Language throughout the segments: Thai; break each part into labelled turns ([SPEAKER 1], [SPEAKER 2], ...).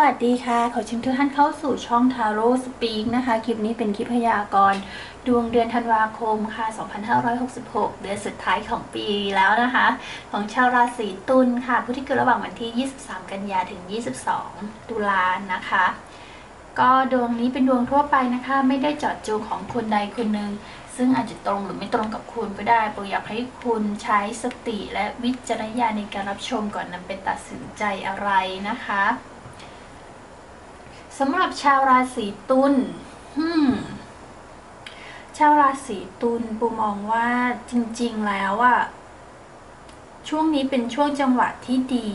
[SPEAKER 1] วัสดีค่ะ ขอเชิญทุกท่านเข้าสู่ช่องทาโร่สปีกนะคะ คลิปนี้เป็นคลิปพยากรณ์ดวงเดือนธันวาคมค่ะ 2566 เดือนสุดท้ายของปีแล้วนะคะ ของชาวราศีตุลค่ะ ผู้ที่เกิดระหว่างวันที่ 23 กันยาถึง 22 ตุลานะคะ ก็ดวงนี้เป็นดวงทั่วไปนะคะ ไม่ได้เจาะจงของคนใดคนหนึ่ง ซึ่งอาจจะตรงหรือไม่ตรงกับคุณก็ได้โปรอยากให้คุณใช้สติและวิจารณญาณในการรับชมก่อนนำไปตัดสินใจอะไรนะคะ สำหรับชาวราศีตุลชาวราศีตุลปูมองว่าจริง ๆ แล้วอะช่วงนี้เป็นช่วงจังหวะที่ดี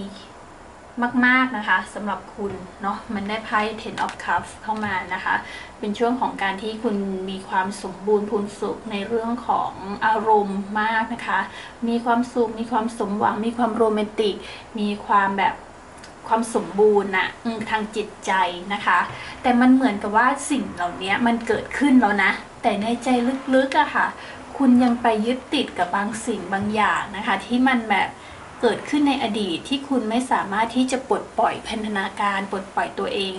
[SPEAKER 1] มาก ๆ นะคะสำหรับคุณเนาะมันได้ไพ่ Ten of Cups เข้ามานะคะ เป็นช่วงของการที่คุณมีความสมบูรณ์พูนสุขในเรื่องของอารมณ์มากนะคะ มีความสุข มีความสมหวัง มีความโรแมนติก มีความแบบ ความสมบูรณ์นะอืมทางจิตใจนะคะ แต่มันเหมือนกับว่าสิ่งเหล่านี้มันเกิดขึ้นแล้วนะ แต่ในใจลึกๆอะค่ะ คุณยังไปยึดติดกับบางสิ่งบางอย่างนะคะ ที่มันแบบเกิดขึ้นในอดีตที่คุณไม่สามารถที่จะปลดปล่อยพันธนาการปลดปล่อยตัวเอง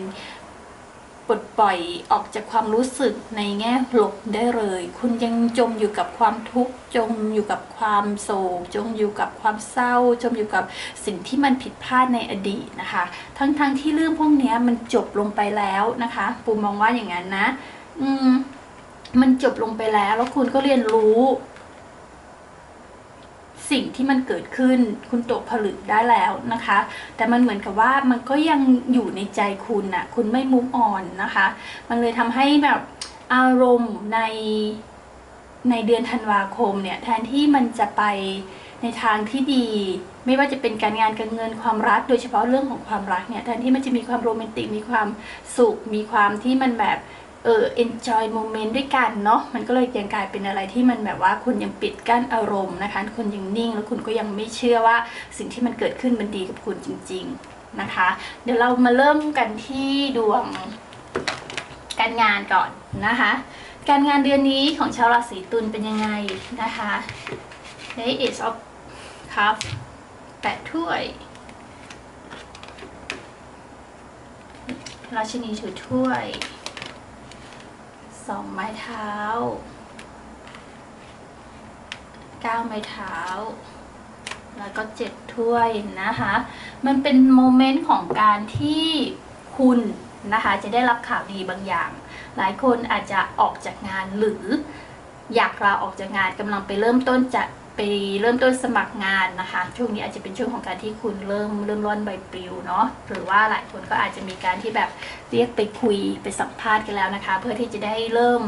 [SPEAKER 1] ปลดปล่อยออกจากความรู้สึกในแง่ลบได้เลย คุณยังจมอยู่กับความทุกข์จมอยู่กับความโศกจมอยู่กับความเศร้า จมอยู่กับสิ่งที่มันผิดพลาดในอดีตนะคะ ทั้งๆทที่เรื่องพวกนี้มันจบลงไปแล้วนะคะปูมองว่าอย่างนั้นนะ อืมมันจบลงไปแล้วแล้วคุณก็เรียนรู้ สิ่งที่มันเกิดขึ้นคุณตกผลึกได้แล้วนะคะ แต่มันเหมือนกับว่ามันก็ยังอยู่ในใจคุณน่ะคุณไม่มุกอ่อนนะคะ มันเลยทำให้แบบอารมณ์ในในเดือนธันวาคมเนี่ยแทนที่มันจะไปในทางที่ดี ไม่ว่าจะเป็นการงานการเงินความรัก โดยเฉพาะเรื่องของความรักเนี่ยแทนที่มันจะมีความโรแมนติกมีความสุข มีความที่มันแบบ เออ enjoy moment ด้วยกันเนาะมันก็เลยยังกลายเป็นอะไรที่มันแบบว่าคุณยังปิดกั้นอารมณ์นะคะ คุณยังนิ่งแล้วคุณก็ยังไม่เชื่อว่าสิ่งที่มันเกิดขึ้นมันดีกับคุณจริง ๆนะคะ เดี๋ยวเรามาเริ่มกันที่ดวงการงานก่อนนะคะ การงานเดือนนี้ของชาวราศีตุลเป็นยังไงนะคะ The Ace of Cups แปดถ้วยราชินีถือถ้วย สองไม้เท้าเก้าไม้เท้า แล้วก็เจ็ดถ้วยนะคะ มันเป็นโมเมนต์ของการที่คุณนะคะจะได้รับข่าวดีบางอย่าง หลายคนอาจจะออกจากงานหรืออยากลาออกจากงานกำลังไปเริ่มต้นจะ ไปเริ่มต้นสมัครงานนะคะ ช่วงนี้อาจจะเป็นช่วงของการที่คุณเริ่มเริ่มร่อนใบปลิวเนาะหรือว่าหลายคนก็อาจจะมีการที่แบบเรียกไปคุยไปสัมภาษณ์กันแล้วนะคะ เพื่อที่จะได้เริ่ม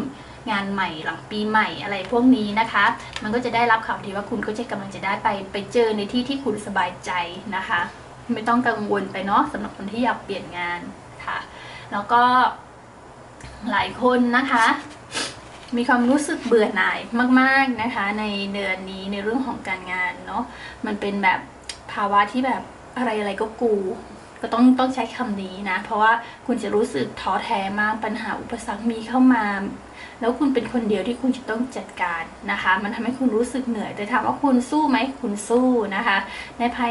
[SPEAKER 1] งานใหม่หลังปีใหม่อะไรพวกนี้นะคะ มันก็จะได้รับข่าวดีว่าคุณก็จะกำลังจะได้ไปไปเจอในที่ที่คุณสบายใจนะคะ ไม่ต้องกังวลไปเนาะสำหรับคนที่อยากเปลี่ยนงานค่ะ แล้วก็หลายคนนะคะ มีความรู้สึกเบื่อหน่ายมาก ๆนะคะ ในเดือนนี้ในเรื่องของการงานเนาะมันเป็นแบบภาวะที่แบบอะไรอะไรก็กู ก็ต้องต้องใช้คำนี้นะ เพราะว่าคุณจะรู้สึกท้อแท้มากปัญหาอุปสรรคมีเข้ามา แล้วคุณเป็นคนเดียวที่คุณจะต้องจัดการนะคะ มันทำให้คุณรู้สึกเหนื่อยแต่ถามว่าคุณสู้ไหมคุณสู้นะคะ ในไพ่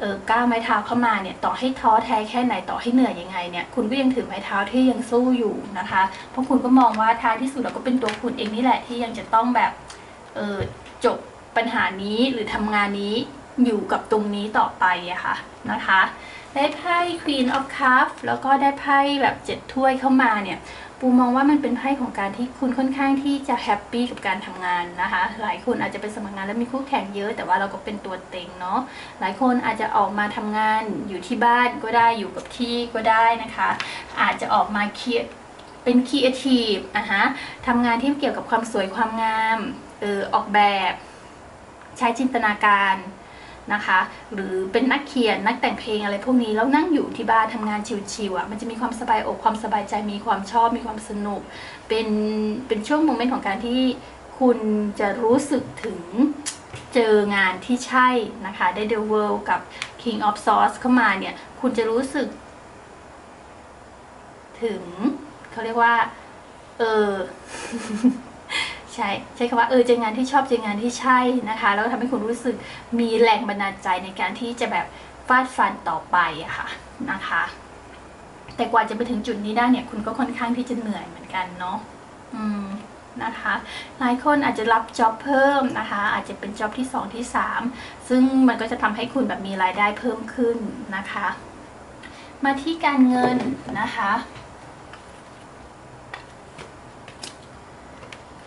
[SPEAKER 1] เออก้าวไม้เท้าเข้ามาเนี่ยต่อให้ท้อแท้แค่ไหนต่อให้เหนื่อยยังไงเนี่ยคุณก็ยังถือไม้เท้าที่ยังสู้อยู่นะคะ เพราะคุณก็มองว่าท้ายที่สุดเราก็เป็นตัวคุณเองนี่แหละที่ยังจะต้องแบบเออจบปัญหานี้หรือทำงานนี้อยู่กับตรงนี้ต่อไปอะค่ะนะคะได้ไพ่ Queen of Cups แล้วก็ได้ไพ่แบบเจ็ดถ้วยเข้ามาเนี่ย ปูมองว่ามันเป็นไพ่ของการที่คุณค่อนข้างที่จะแฮปปี้กับการทำงานนะคะ หลายคนอาจจะไปสมัครงานแล้วมีคู่แข่งเยอะ แต่ว่าเราก็เป็นตัวเต็งเนาะ หลายคนอาจจะออกมาทำงานอยู่ที่บ้านก็ได้อยู่กับที่ก็ได้นะคะ อาจจะออกมาเคียดเป็นครีเอทีฟอะฮะทำงานที่เกี่ยวกับความสวยความงาม เออออกแบบ ใช้จินตนาการ นะคะ หรือเป็นนักเขียนนักแต่งเพลงอะไรพวกนี้แล้วนั่งอยู่ที่บ้านทำงานชิวๆอะมันจะมีความสบายอกความสบายใจมีความชอบมีความสนุก เป็นเป็นช่วงโมเมนต์ของการที่คุณจะรู้สึกถึงเจองานที่ใช่นะคะได้ The World กับ King of Swords เข้ามาเนี่ย คุณจะรู้สึก ถึงเขาเรียกว่า เออ ช่ใช้คำว่าเออเจองานที่ชอบเจองานที่ใช่นะคะ แล้วทำให้คุณรู้สึกมีแรงบันดาลใจในการที่จะแบบฟาดฟันต่อไปอะค่ะนะคะ แต่กว่าจะไปถึงจุดนี้ได้เนี่ย คุณก็ค่อนข้างที่จะเหนื่อยเหมือนกันเนาะอืมนะคะ หลายคนอาจจะรับจ็อบเพิ่มนะคะ อาจจะเป็นจ็อบที่ 2 ที่ 3 ซึ่งมันก็จะทำให้คุณแบบมีรายได้เพิ่มขึ้นนะคะ มาที่การเงินนะคะ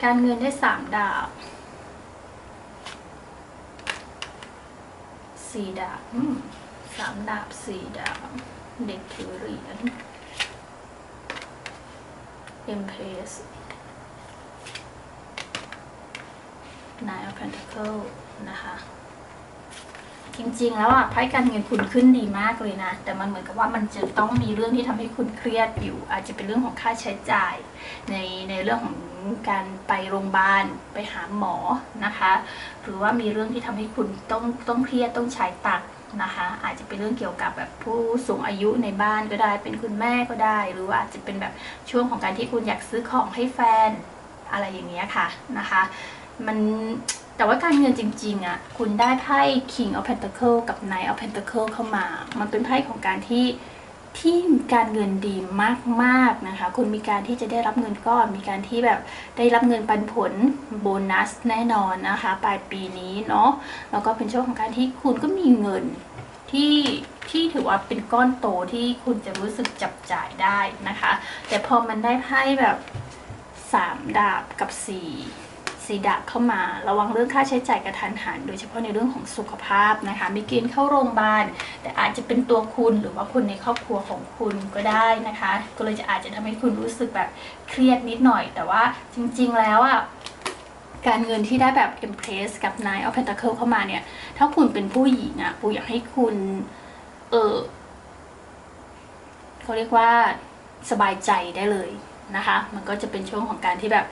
[SPEAKER 1] การเงินได้สามดาบสี่ดาบสามดาบสี่ดาบ เด็กถือเหรียญ Empress Nine of Pentacles นะคะจริงๆ แล้วอะไพ่การเงินคุณขึ้นดีมากเลยนะ แต่มันเหมือนกับว่ามันจะต้องมีเรื่องที่ทำให้คุณเครียดอยู่ อาจจะเป็นเรื่องของค่าใช้จ่ายในในเรื่องของ การไปโรงพยาบาลไปหาหมอนะคะ หรือว่ามีเรื่องที่ทำให้คุณต้องต้องเครียดต้องใช้ตังค์นะคะ อาจจะเป็นเรื่องเกี่ยวกับแบบผู้สูงอายุในบ้านก็ได้ เป็นคุณแม่ก็ได้ หรือว่าอาจจะเป็นแบบช่วงของการที่คุณอยากซื้อของให้แฟนอะไรอย่างเงี้ยค่ะนะคะ มันแต่ว่าการเงินจริงๆอะคุณได้ไพ่ King of Pentacle กับ Knight of Pentacle เข้ามา มันเป็นไพ่ของการที่ ที่การเงินดีมากๆนะคะ คุณมีการที่จะได้รับเงินก้อน มีการที่แบบได้รับเงินปันผลโบนัสแน่นอนนะคะ ปลายปีนี้เนาะแล้วก็เป็นช่วงของการที่คุณก็มีเงินที่ที่ถือว่าเป็นก้อนโตที่คุณจะรู้สึกจับจ่ายได้นะคะ แต่พอมันได้ไพ่แบบ 3 ดาบกับ 4 ซีดะเข้ามา ระวังเรื่องค่าใช้จ่ายกระทันหัน โดยเฉพาะในเรื่องของสุขภาพนะคะมีกินเข้าโรงพยาบาล แต่อาจจะเป็นตัวคุณหรือว่าคนในครอบครัวของคุณก็ได้นะคะ ก็เลยจะอาจจะทำให้คุณรู้สึกแบบเครียดนิดหน่อย แต่ว่าจริง ๆ แล้วอะการเงินที่ได้แบบ Empress กับ Nine of Pentacles เข้ามาเนี่ย ถ้าคุณเป็นผู้หญิงอะ่ะปูอยากให้คุณ เออเขาเรียกว่าสบายใจได้เลยนะคะ มันก็จะเป็นช่วงของการที่แบบ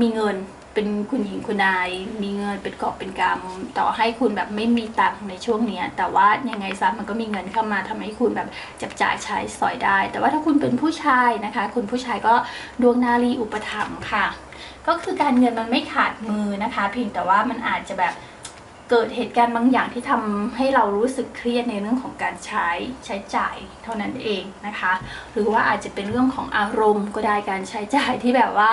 [SPEAKER 1] มีเงินเป็นคุณหญิงคุณนาย มีเงินเป็นกอบเป็นกำต่อให้คุณแบบไม่มีตังค์ในช่วงเนี้ย แต่ว่ายังไงซะมันก็มีเงินเข้ามาทำให้คุณแบบจับจ่ายใช้สอยได้ แต่ว่าถ้าคุณเป็นผู้ชายนะคะ คุณผู้ชายก็ดวงนารีอุปถัมภ์ค่ะ ก็คือการเงินมันไม่ขาดมือนะคะ เพียงแต่ว่ามันอาจจะแบบเกิดเหตุการณ์บางอย่างที่ทำให้เรารู้สึกเครียดในเรื่องของการใช้ใช้จ่ายเท่านั้นเองนะคะ หรือว่าอาจจะเป็นเรื่องของอารมณ์ก็ได้การใช้จ่ายที่แบบว่า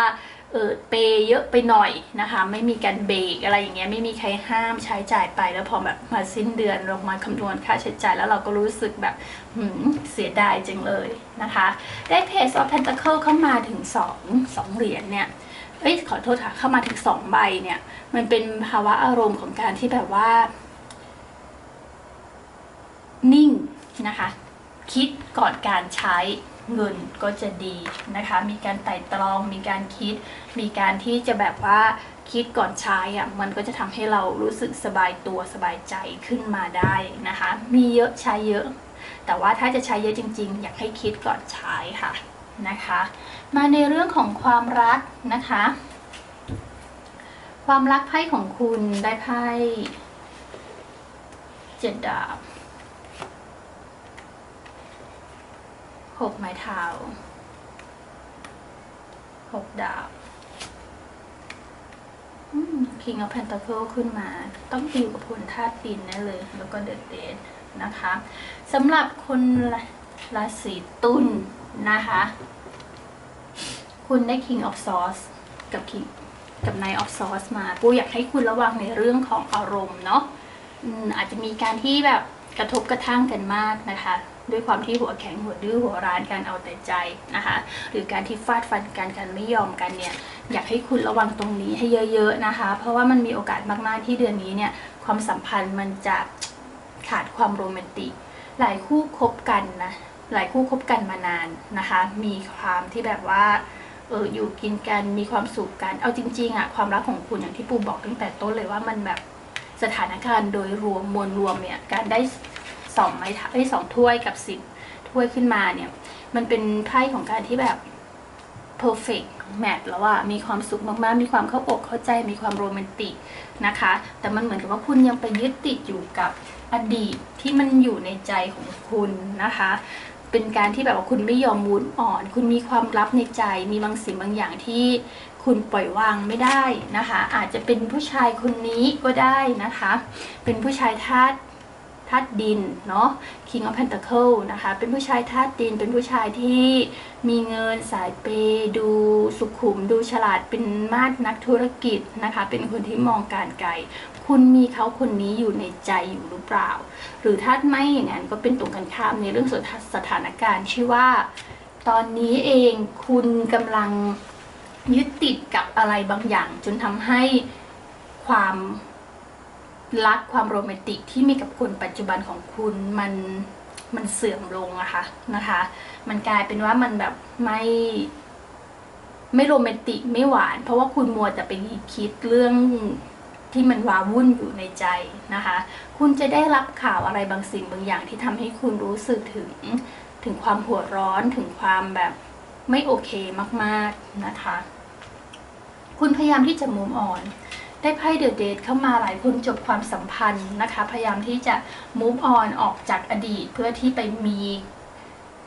[SPEAKER 1] เออเปย์เยอะไปหน่อยนะคะ ไม่มีการเบรกอะไรอย่างเงี้ยไม่มีใครห้ามใช้จ่ายไปแล้วพอแบบมาสิ้นเดือนเรามาคำนวณค่าใช้จ่ายแล้วเราก็รู้สึกแบบหืมเสียดายจังเลยนะคะ ได้เพจ of Pentacle เข้ามาถึง 2 2 เหรียญเนี่ยเอ้ยขอโทษค่ะเข้ามาถึงสองใบเนี่ย มันเป็นภาวะอารมณ์ของการที่แบบว่า นิ่งนะคะ คิดก่อนการใช้ เงินก็จะดีนะคะ มีการไต่ตรอง มีการคิด มีการที่จะแบบว่าคิดก่อนใช้อะมันก็จะทำให้เรารู้สึกสบายตัวสบายใจขึ้นมาได้นะคะ มีเยอะใช้เยอะ แต่ว่าถ้าจะใช้เยอะจริง ๆ อยากให้คิดก่อนใช้ค่ะนะคะ มาในเรื่องของความรักนะคะ ความรักไพ่ของคุณได้ไพ่เจ็ดดาบ หกไม้เท้าหกดาบอืม King of Pentacle ขึ้นมา ต้องดิวกับพลธาตุดินแน่เลย แล้วก็เดดเดนนะคะสำหรับคนราศีตุลนะคะ คุณได้ King of Swords กับ King กับ Knight of Swords มาปูอยากให้คุณระวังในเรื่องของอารมณ์เนาะอาจจะมีการที่แบบกระทบกระทั่งกันมากนะคะ ด้วยความที่หัวแข็งหัวดื้อหัวร้านการเอาแต่ใจนะคะ หรือการที่ฟาดฟันกันกันไม่ยอมกันเนี่ยอยากให้คุณระวังตรงนี้ให้เยอะ ๆนะคะ เพราะว่ามันมีโอกาสมากๆที่เดือนนี้เนี่ยความสัมพันธ์มันจะขาดความโรแมนติก หลายคู่คบกันนะหลายคู่คบกันมานานนะคะ มีความที่แบบว่าเอออยู่กินกันมีความสุขกันเอาจริงๆอะความรักของคุณอย่างที่ปูบอกตั้งแต่ต้นเลยว่ามันแบบสถานการณ์โดยรวมมวลรวมเนี่ยการได้ สองไม้เอ้ยสองถ้วยกับสิบถ้วยขึ้นมาเนี่ย มันเป็นไพ่ของการที่แบบ perfect match แล้วอะมีความสุขมากๆ มีความเข้าอกเข้าใจมีความโรแมนติกนะคะ แต่มันเหมือนกับว่าคุณยังไปยึดติดอยู่กับอดีตที่มันอยู่ในใจของคุณนะคะ เป็นการที่แบบว่าคุณไม่ยอมมูนอ่อน คุณมีความลับในใจ มีบางสิ่งบางอย่างที่คุณปล่อยวางไม่ได้นะคะ อาจจะเป็นผู้ชายคนนี้ก็ได้นะคะ เป็นผู้ชายธาตุ ธาตุดินเนาะ King of Pentacle นะคะ เป็นผู้ชายธาตุดิน เป็นผู้ชายที่มีเงินสายเปดูสุขุม ดูฉลาด เป็นมาดนักธุรกิจนะคะ เป็นคนที่มองการไกล คุณมีเขาคนนี้อยู่ในใจอยู่หรือเปล่า หรือถ้าไม่อย่างนั้นก็เป็นตรงกันข้ามในเรื่องสถานการณ์ที่ว่า ตอนนี้เองคุณกำลังยึดติดกับอะไรบางอย่าง จนทำให้ความ รักความโรแมนติกที่มีกับคนปัจจุบันของคุณมันมันเสื่อมลงอะคะนะคะ มันกลายเป็นว่ามันแบบไม่ไม่โรแมนติกไม่หวาน เพราะว่าคุณมัวแต่ไปคิดเรื่องที่มันวาวุ่นอยู่ในใจนะคะ คุณจะได้รับข่าวอะไรบางสิ่งบางอย่างที่ทำให้คุณรู้สึกถึงถึงความหัวร้อนถึงความแบบไม่โอเคมากๆนะคะ คุณพยายามที่จะมุมอ่อน ได้ไพ่เดอะเดทเข้ามาหลายคนจบความสัมพันธ์นะคะ พยายามที่จะ move on ออกจากอดีตเพื่อที่ไปมี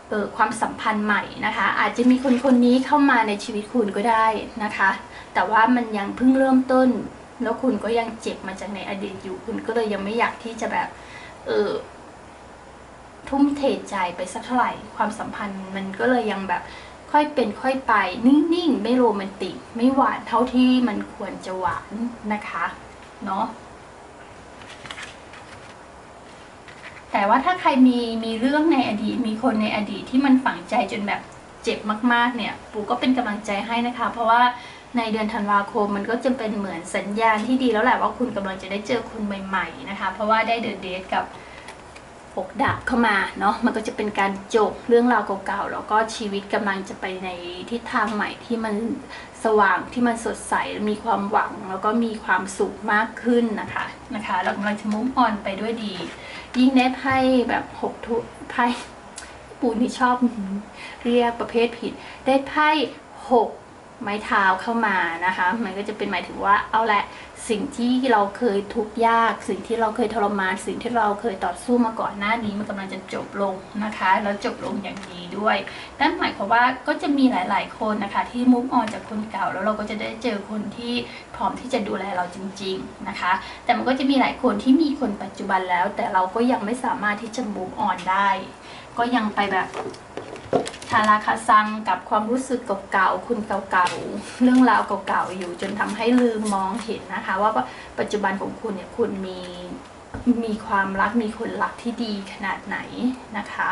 [SPEAKER 1] เออความสัมพันธ์ใหม่นะคะ อาจจะมีคนคนนี้เข้ามาในชีวิตคุณก็ได้นะคะ แต่ว่ามันยังเพิ่งเริ่มต้น แล้วคุณก็ยังเจ็บมาจากในอดีตอยู่ คุณก็เลยยังไม่อยากที่จะแบบเออทุ่มเทใจไปสักเท่าไหร่ ความสัมพันธ์มันก็เลยยังแบบ ค่อยเป็นค่อยไป นิ่งๆ ไม่โรแมนติก ไม่หวานเท่าที่มันควรจะหวานนะคะเนาะแต่ว่าถ้าใครมีมีเรื่องในอดีตมีคนในอดีตที่มันฝังใจจนแบบเจ็บมากๆเนี่ยปูก็เป็นกำลังใจให้นะคะ เพราะว่าในเดือนธันวาคมมันก็จะเป็นเหมือนสัญญาณที่ดีแล้วแหละว่าคุณกำลังจะได้เจอคนใหม่ ๆนะคะ เพราะว่าได้เดอะเดทกับ หกดาบเข้ามาเนาะมันก็จะเป็นการจบเรื่องราวเก่าๆแล้วก็ชีวิตกำลังจะไปในทิศทางใหม่ที่มันสว่างที่มันสดใสมีความหวังแล้วก็มีความสุขมากขึ้นนะคะนะคะ เรากำลังจะมุ่งออนไปด้วยดี ยิ่งได้ไพ่แบบหกทุไพ่ปูนี่ชอบเรียกประเภทผิด ได้ไพ่หก ไม้เท้าเข้ามานะคะ มันก็จะเป็นหมายถึงว่าเอาละสิ่งที่เราเคยทุกข์ยาก สิ่งที่เราเคยทรมาน สิ่งที่เราเคยต่อสู้มาก่อนหน้านี้มันกำลังจะจบลงนะคะ แล้วจบลงอย่างดีด้วย นั่นหมายความว่าก็จะมีหลาย ๆ คนนะคะ ที่มุกออนจากคนเก่าแล้วเราก็จะได้เจอคนที่พร้อมที่จะดูแลเราจริง ๆนะคะ แต่มันก็จะมีหลายคนที่มีคนปัจจุบันแล้ว แต่เราก็ยังไม่สามารถที่จะมุกออนได้ ก็ยังไปแบบ คาราคาซังกับความรู้สึกเก่าๆ คุณเก่าๆ เรื่องราวเก่าๆ อยู่ จนทำให้ลืมมองเห็นนะคะ ว่าปัจจุบันของคุณเนี่ยคุณมีมีความรักมีคนรักที่ดีขนาดไหนนะคะ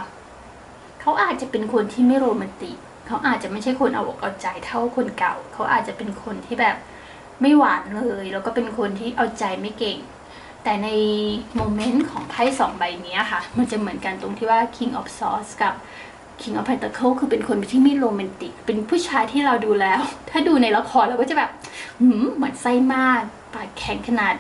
[SPEAKER 1] เขาอาจจะเป็นคนที่ไม่โรแมนติก เขาอาจจะไม่ใช่คนเอาอกเอาใจเท่าคนเก่า เขาอาจจะเป็นคนที่แบบไม่หวานเลย แล้วก็เป็นคนที่เอาใจไม่เก่ง แต่ในโมเมนต์ของไพ่สองใบนี้ค่ะ มันจะเหมือนกันตรงที่ว่า King of Swords กับ King of Pentacle คือเป็นคนที่ไม่โรแมนติก เป็นผู้ชายที่เราดูแล้ว ถ้าดูในละครเราก็จะแบบหืมเหมือนไส้มาก ปากแข็งขนาด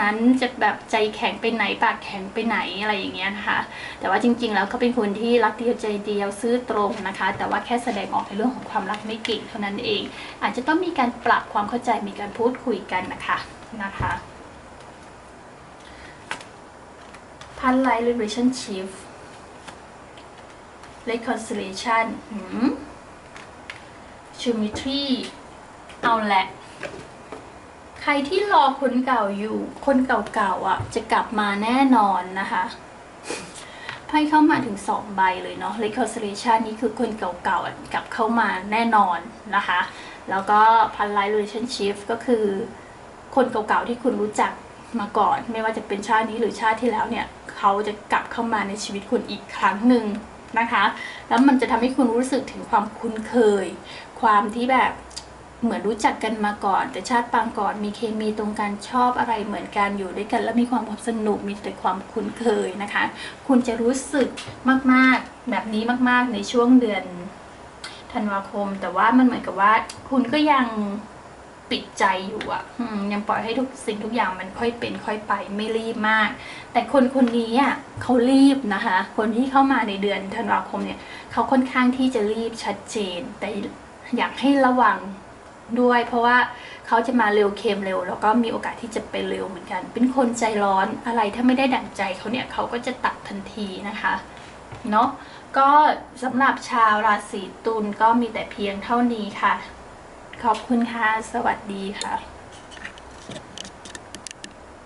[SPEAKER 1] นั้นจะแบบใจแข็งไปไหนปากแข็งไปไหนอะไรอย่างเงี้ยนะคะ แต่ว่าจริง ๆ แล้วเขาเป็นคนที่รักเดียวใจเดียวซื่อตรงนะคะ แต่ว่าแค่แสดงออกในเรื่องของความรักไม่เก่งเท่านั้นเอง อาจจะต้องมีการปรับความเข้าใจมีการพูดคุยกันนะคะนะคะพันไลท์ relationship reconciliation หืม geometry เอาแหละ ใครที่รอคนเก่าอยู่ คนเก่าๆอะ จะกลับมาแน่นอนนะคะไพ่เข้ามาถึงสองใบเลยเนาะ reconciliation นี่คือคนเก่าๆกลับเข้ามาแน่นอนนะคะ แล้วก็พันไล relationship ก็คือคนเก่าๆที่คุณรู้จักมาก่อน ไม่ว่าจะเป็นชาตินี้หรือชาติที่แล้วเนี่ย เขาจะกลับเข้ามาในชีวิตคุณอีกครั้งหนึ่ง นะคะ แล้วมันจะทำให้คุณรู้สึกถึงความคุ้นเคย ความที่แบบเหมือนรู้จักกันมาก่อน แต่ชาติปางก่อนมีเคมีตรงกันชอบอะไรเหมือนกันอยู่ด้วยกัน แล้วมีความสนุกมีแต่ความคุ้นเคยนะคะ คุณจะรู้สึกมากๆแบบนี้มากๆในช่วงเดือนธันวาคม แต่ว่ามันเหมือนกับว่าคุณก็ยัง ปิดใจอยู่อะ่ะยังปล่อยให้ทุกสิ่งทุกอย่างมันค่อยเป็นค่อยไปไม่รีบมาก แต่คนคนนี้อะเขารีบนะคะ คนที่เข้ามาในเดือนธันวาคมเนี่ยเขาค่อนข้างที่จะรีบชัดเจน แต่อยากให้ระวังด้วย เพราะว่าเขาจะมาเร็วเค็มเร็ว แล้วก็มีโอกาสที่จะเป็นเร็วเหมือนกัน เป็นคนใจร้อนอะไรถ้าไม่ได้ดั่งใจเขาเนี่ยเขาก็จะตัดทันทีนะคะเนาะก็สำหรับชาวราศีตุลก็มีแต่เพียงเท่านี้ค่ะ ขอบคุณค่ะ สวัสดีค่ะ